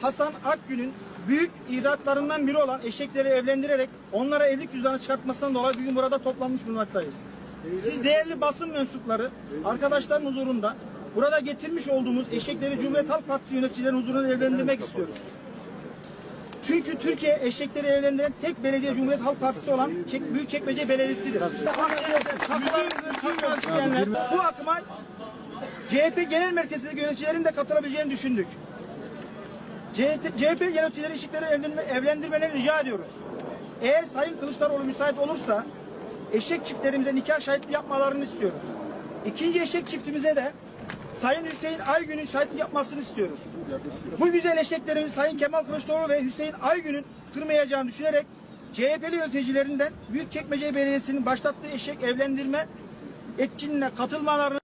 Hasan Akgün'ün büyük icraatlarından biri olan eşekleri evlendirerek onlara evlilik cüzdanı çıkartmasından dolayı bugün burada toplanmış bulunmaktayız. Siz değerli basın mensupları arkadaşların huzurunda burada getirmiş olduğumuz eşekleri Cumhuriyet Halk Partisi yöneticilerinin huzuruna evlendirmek istiyoruz. Çünkü Türkiye eşekleri evlendiren tek belediye Cumhuriyet Halk Partisi olan Çek, Büyükçekmece Belediyesi'dir. Bu akıma CHP Genel Merkezi'ndeki yöneticilerin de katılabileceğini düşündük. CHP yöneticileri eşikleri evlendirme, evlendirmelerini rica ediyoruz. Eğer Sayın Kılıçdaroğlu müsait olursa eşek çiftlerimize nikah şahitliği yapmalarını istiyoruz. İkinci eşek çiftimize de Sayın Hüseyin Aygün'ün şahitlik yapmasını istiyoruz. Bu güzel eşeklerimizi Sayın Kemal Kılıçdaroğlu ve Hüseyin Aygün'ün kırmayacağını düşünerek CHP'li yöneticilerinden Büyükçekmece Belediyesi'nin başlattığı eşek evlendirme etkinliğine katılmalarını